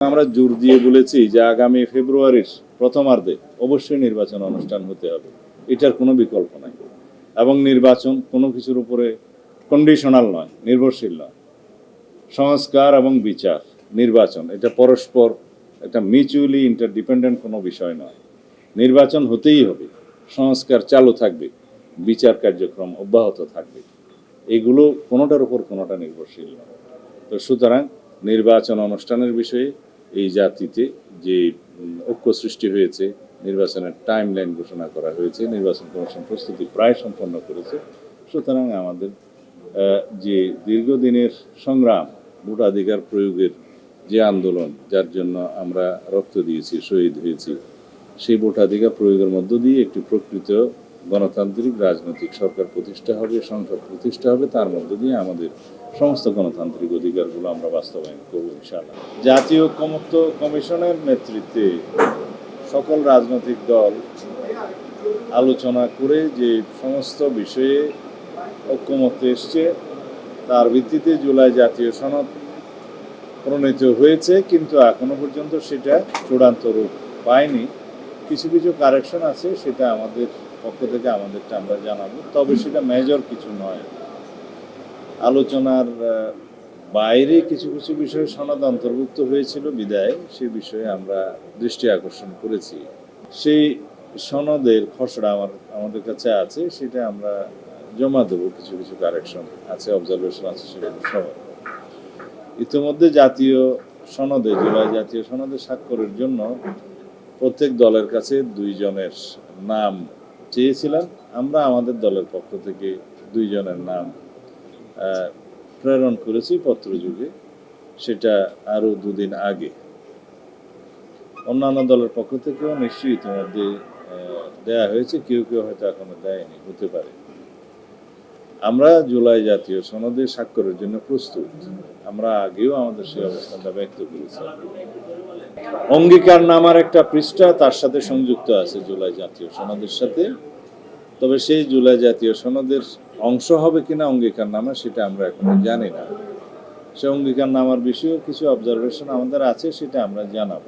আমরা জোর দিয়ে বলেছি যে আগামী ফেব্রুয়ারির প্রথমার্ধে অবশ্যই নির্বাচন অনুষ্ঠান হতে হবে। এটার কোনো বিকল্প নাই। এবং নির্বাচন কোনো কিছুর উপরে কন্ডিশনাল নয়, নির্ভরশীল নয়। সংস্কার এবং বিচার, নির্বাচন, এটা পরস্পর একটা মিউচুয়ালি ইন্টারডিপেন্ডেন্ট কোনো বিষয় নয়। নির্বাচন হতেই হবে, সংস্কার চালু থাকবে, বিচার কার্যক্রম অব্যাহত থাকবে। এগুলো কোনোটার উপর কোনোটা নির্ভরশীল নয়। তো সুতরাং নির্বাচন অনুষ্ঠানের বিষয়ে এই জাতিতে যে ঐক্য সৃষ্টি হয়েছে, নির্বাচনের টাইম লাইন ঘোষণা করা হয়েছে, নির্বাচন কমিশন প্রস্তুতি প্রায় সম্পন্ন করেছে, সুতরাং আমাদের যে দীর্ঘদিনের সংগ্রাম, ভোটাধিকার প্রয়োগের যে আন্দোলন, যার জন্য আমরা রক্ত দিয়েছি, শহীদ হয়েছি, সেই ভোটাধিকার প্রয়োগের মধ্য দিয়ে একটি প্রকৃত গণতান্ত্রিক রাজনৈতিক সরকার প্রতিষ্ঠা হবে, সংসদ প্রতিষ্ঠা হবে, তার মধ্য দিয়ে আমাদের সমস্ত গণতান্ত্রিক অধিকারগুলো আমরা বাস্তবায়ন করব ইনশাআল্লাহ। জাতীয় ঐক্যমত্য কমিশনের নেতৃত্বে সকল রাজনৈতিক দল আলোচনা করে যে সমস্ত বিষয়ে ঐক্যমত্য এসছে, তার ভিত্তিতে জুলাই জাতীয় সনদ প্রণীত হয়েছে, কিন্তু এখনও পর্যন্ত সেটা চূড়ান্ত রূপ পায়নি। কিছু কিছু কারেকশন আছে, সেটা আমাদের পক্ষ থেকে আমাদেরটা আমরা জানাব। তবে সেটা মেজর কিছু নয়। আলোচনার বাইরে কিছু কিছু বিষয়ে সনদ অন্তর্ভুক্ত হয়েছিল বিদায়, সে বিষয়ে আমরা দৃষ্টি আকর্ষণ করেছি। সেই সনদের খসড়া আমার, আমাদের কাছে আছে, সেটা আমরা জমা দেবো, কিছু কিছু কারেকশন আছে অবজারভেশন আছে সেগুলো সহ ইতিমধ্যে জাতীয় সনদে, জুলাই জাতীয় সনদে স্বাক্ষরের জন্য প্রত্যেক দলের কাছে দুইজনের নাম চেয়েছিলাম। আমরা আমাদের দলের পক্ষ থেকে দুইজনের নাম প্রেরণ করেছি পত্রযুগে সেটা আরও দুদিন আগে। অন্যান্য দলের পক্ষ থেকেও নিশ্চয়ই ইতিমধ্যে দেয়া হয়েছে। কেউ কেউ হয়তো এখনও দেয়নি, হতে পারে। আমরা জুলাই জাতীয় সনদে স্বাক্ষরের জন্য প্রস্তুত। আমরা আগেও আমাদের সেই অবস্থানটা ব্যক্ত করেছি। অঙ্গীকার নামার একটা পৃষ্ঠা তার সাথে সংযুক্ত আছে জুলাই জাতীয় সনদের সাথে। তবে সেই জুলাই জাতীয় সনদের অংশ হবে কিনা অঙ্গীকার নামা সেটা আমরা এখনও জানি না। সে অঙ্গীকার নামার বিষয়েও কিছু অবজারভেশন আমাদের আছে সেটা আমরা জানাব।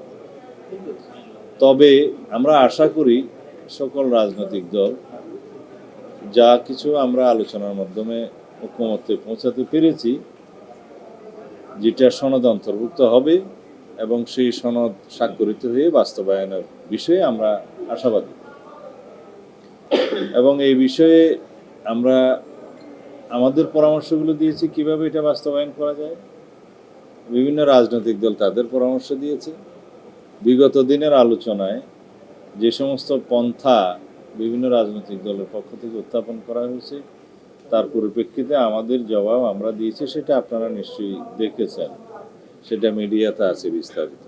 তবে আমরা আশা করি সকল রাজনৈতিক দল যা কিছু আমরা আলোচনার মাধ্যমে ঐক্যমত্যে পৌঁছাতে পেরেছি, যেটা সনদ অন্তর্ভুক্ত হবে এবং সেই সনদ স্বাক্ষরিত হয়ে বাস্তবায়নের বিষয়ে আমরা আশাবাদী। এবং এই বিষয়ে আমরা আমাদের পরামর্শগুলো দিয়েছি, কীভাবে এটা বাস্তবায়ন করা যায়। বিভিন্ন রাজনৈতিক দল তাদের পরামর্শ দিয়েছে। বিগত দিনের আলোচনায় যে সমস্ত পন্থা বিভিন্ন রাজনৈতিক দলের পক্ষ থেকে উত্থাপন করা হয়েছে, তার পরিপ্রেক্ষিতে আমাদের জবাব আমরা দিয়েছি, সেটা আপনারা নিশ্চয়ই দেখেছেন। সেটা মিডিয়াতে আছে বিস্তারিত।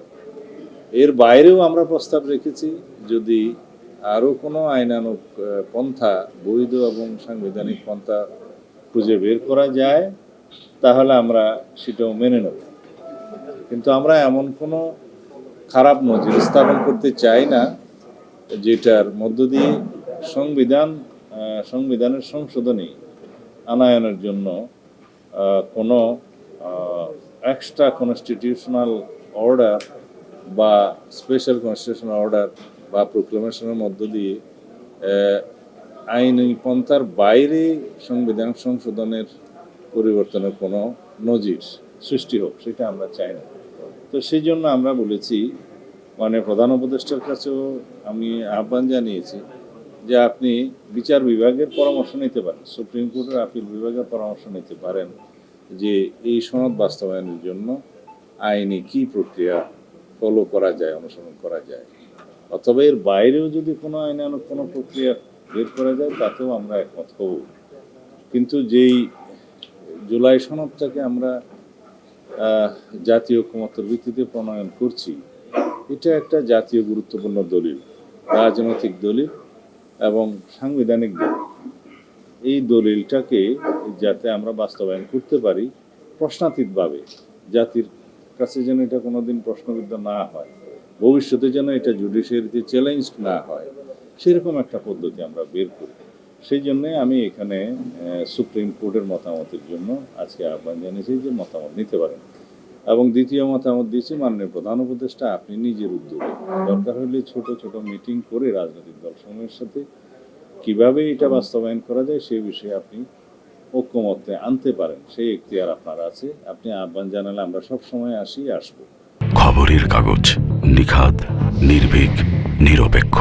এর বাইরেও আমরা প্রস্তাব রেখেছি, যদি আরও কোনো আইনানুক পন্থা, বৈধ এবং সাংবিধানিক পন্থা খুঁজে বের করা যায়, তাহলে আমরা সেটাও মেনে নেব। কিন্তু আমরা এমন কোনো খারাপ নজির স্থাপন করতে চাই না, যেটার মধ্য দিয়ে সংবিধান সংবিধানের সংশোধনী আনায়নের জন্য কোনো এক্সট্রা কনস্টিটিউশনাল অর্ডার বা স্পেশাল কনস্টিটিউশনাল অর্ডার বা প্রোক্লেমেশনের মধ্য দিয়ে আইনি পন্থার বাইরে সংবিধান সংশোধনের পরিবর্তনের কোনো নজির সৃষ্টি হোক, সেটা আমরা চাই না। তো সেই জন্য আমরা বলেছি মানে প্রধান উপদেষ্টার কাছেও আমি আহ্বান জানিয়েছি যে আপনি বিচার বিভাগের পরামর্শ নিতে পারেন, সুপ্রিম কোর্টের আপিল বিভাগের পরামর্শ নিতে পারেন। যে এই সনদ বাস্তবায়নের জন্য আইনি কি প্রক্রিয়া ফলো করা যায়, অনুসরণ করা যায়? অথবা এর বাইরেও যদি কোনো আইনানুক কোনো প্রক্রিয়া বের করা যায়, তাতেও আমরা একমত হব। কিন্তু যেই জুলাই সনদটাকে আমরা জাতীয় ঐক্যমত্যের ভিত্তিতে প্রণয়ন করছি, এটা একটা জাতীয় গুরুত্বপূর্ণ দলিল, রাজনৈতিক দলিল এবং সাংবিধানিক দলিল। এই দলিলটাকে যাতে আমরা বাস্তবায়ন করতে পারি প্রশ্নাতীতভাবে। জাতির কাছে যেন এটা কোনোদিন প্রশ্নবিদ্ধ না হয়, ভবিষ্যতে যেন এটা জুডিশিয়ারিতে চ্যালেঞ্জ না হয়, সেরকম একটা পদ্ধতি আমরা বের করি। সেই জন্যে আমি এখানে সুপ্রিম কোর্টের মতামতের জন্য আজকে আহ্বান জানিয়েছি যে মতামত নিতে পারেন। এবং দ্বিতীয় মতামত দিয়েছি, মাননীয় প্রধান উপদেষ্টা, আপনি নিজের উদ্যোগে। দরকার হলে ছোট ছোট মিটিং করে রাজনৈতিক দলসমূহের সাথে কীভাবে এটা বাস্তবায়ন করা যায় সেই বিষয়ে আপনি ঐক্যমত্যে আনতে পারেন, সেই এখতিয়ার আপনার আছে। আপনি আহ্বান জানালে আমরা সব সময় আসি, আসব। খবরের কাগজ নিখাদ, নির্ভীক, নিরপেক্ষ।